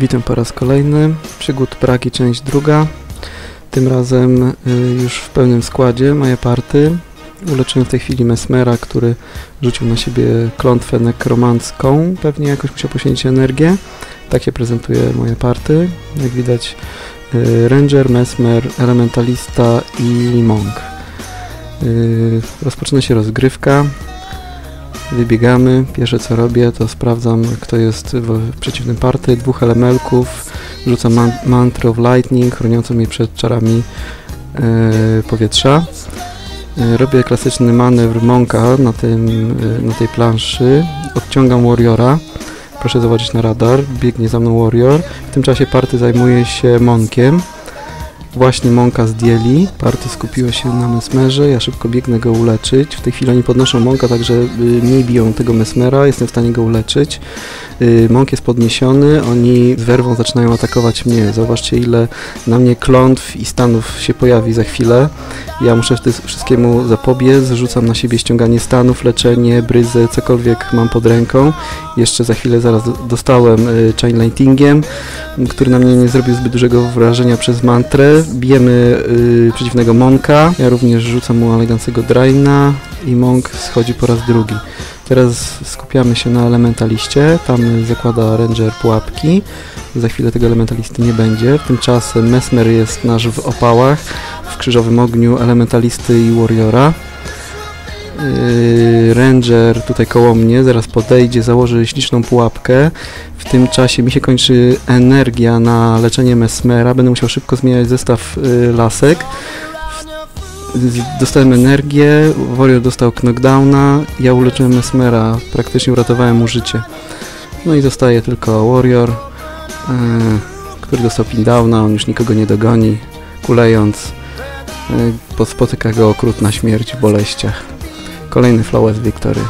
Witam po raz kolejny. Przygód Pragi, część druga. Tym razem y, już w pełnym składzie moje party. Uleczyłem w tej chwili Mesmera, który rzucił na siebie klątwę nekromancką. Pewnie jakoś musiał poświęcić energię. Tak się prezentuje moje party. Jak widać y, Ranger, Mesmer, Elementalista i Monk. Y, rozpoczyna się rozgrywka. Wybiegamy. Pierwsze co robię, to sprawdzam, kto jest w przeciwnym party. Dwóch elemelków. Rzucam man mantrę of lightning, chroniącą mnie przed czarami e, powietrza. E, robię klasyczny manewr Monka na, tym, e, na tej planszy. Odciągam Warriora. Proszę zobaczyć na radar. Biegnie za mną Warrior. W tym czasie party zajmuje się Monkiem. Właśnie Monka zdjęli, party skupiło się na Mesmerze, ja szybko biegnę go uleczyć. W tej chwili oni podnoszą Monka, także y, mniej biją tego Mesmera, jestem w stanie go uleczyć. Y, Monk jest podniesiony, oni z werwą zaczynają atakować mnie. Zobaczcie ile na mnie klątw i stanów się pojawi za chwilę. Ja muszę wszystkiemu zapobiec, rzucam na siebie ściąganie stanów, leczenie, bryzę, cokolwiek mam pod ręką. Jeszcze za chwilę zaraz dostałem y, chain lightingiem, który na mnie nie zrobił zbyt dużego wrażenia przez mantrę. Bijemy y, przeciwnego Monka, ja również rzucam mu eleganckiego Draina i Monk schodzi po raz drugi. Teraz skupiamy się na elementaliście, tam zakłada Ranger pułapki. Za chwilę tego elementalisty nie będzie. Tymczasem Mesmer jest nasz w opałach, w krzyżowym ogniu elementalisty i warriora. Yy, Ranger tutaj koło mnie, zaraz podejdzie, założy śliczną pułapkę. W tym czasie mi się kończy energia na leczenie Mesmera, będę musiał szybko zmieniać zestaw yy, lasek. Dostałem energię, Warrior dostał knockdowna, ja uleczyłem Mesmera, praktycznie uratowałem mu życie. No i zostaje tylko Warrior, yy, który dostał pindowna, on już nikogo nie dogoni, kulejąc. Spotyka go okrutna śmierć w boleściach. Kolejny Flowers Victory.